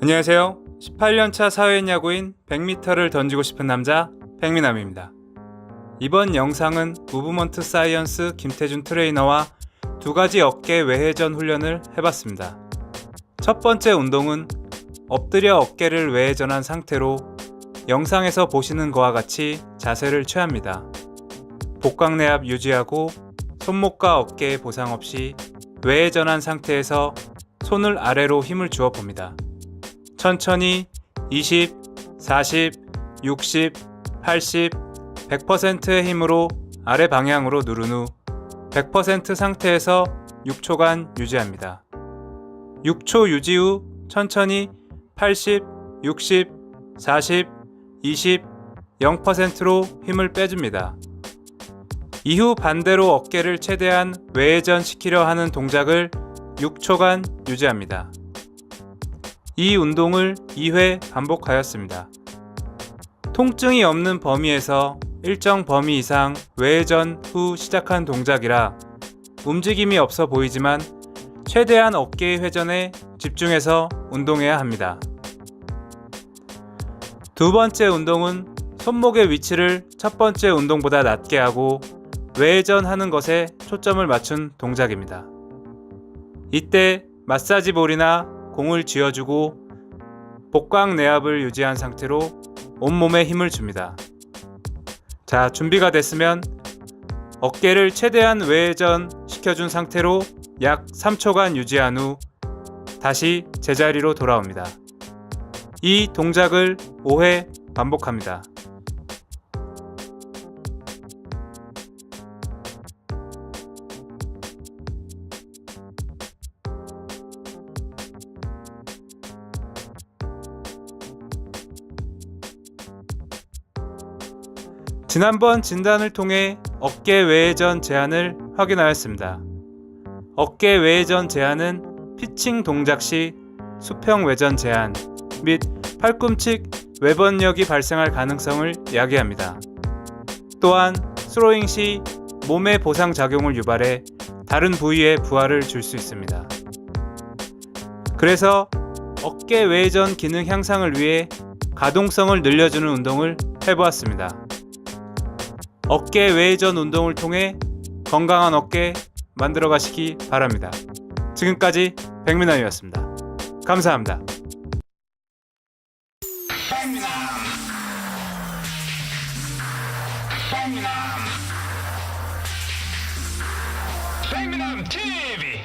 안녕하세요. 18년차 사회인 야구인 100m를 던지고 싶은 남자 백미남입니다. 이번 영상은 무브먼트 사이언스 김태준 트레이너와 두 가지 어깨 외회전 훈련을 해봤습니다. 첫 번째 운동은 엎드려 어깨를 외회전한 상태로 영상에서 보시는 것과 같이 자세를 취합니다. 복강 내압 유지하고 손목과 어깨에 보상 없이 외회전한 상태에서 손을 아래로 힘을 주어 봅니다. 천천히 20, 40, 60, 80, 100%의 힘으로 아래 방향으로 누른 후 100% 상태에서 6초간 유지합니다. 6초 유지 후 천천히 80, 60, 40, 20, 0%로 힘을 빼줍니다. 이후 반대로 어깨를 최대한 외회전 시키려 하는 동작을 6초간 유지합니다. 이 운동을 2회 반복하였습니다. 통증이 없는 범위에서 일정 범위 이상 외회전 후 시작한 동작이라 움직임이 없어 보이지만 최대한 어깨의 회전에 집중해서 운동해야 합니다. 두 번째 운동은 손목의 위치를 첫 번째 운동보다 낮게 하고 외회전 하는 것에 초점을 맞춘 동작입니다. 이때 마사지 볼이나 공을 쥐어주고 복강 내압을 유지한 상태로 온몸에 힘을 줍니다. 자, 준비가 됐으면 어깨를 최대한 외회전 시켜준 상태로 약 3초간 유지한 후 다시 제자리로 돌아옵니다. 이 동작을 5회 반복합니다. 지난번 진단을 통해 어깨 외회전 제한을 확인하였습니다. 어깨 외회전 제한은 피칭 동작 시 수평 외전 제한 및 팔꿈치 외번력이 발생할 가능성을 야기합니다. 또한 스로잉 시 몸의 보상 작용을 유발해 다른 부위에 부하를 줄 수 있습니다. 그래서 어깨 외회전 기능 향상을 위해 가동성을 늘려주는 운동을 해보았습니다. 어깨 외회전 운동을 통해 건강한 어깨 만들어 가시기 바랍니다. 지금까지 백민환이었습니다. 감사합니다. 백남. TV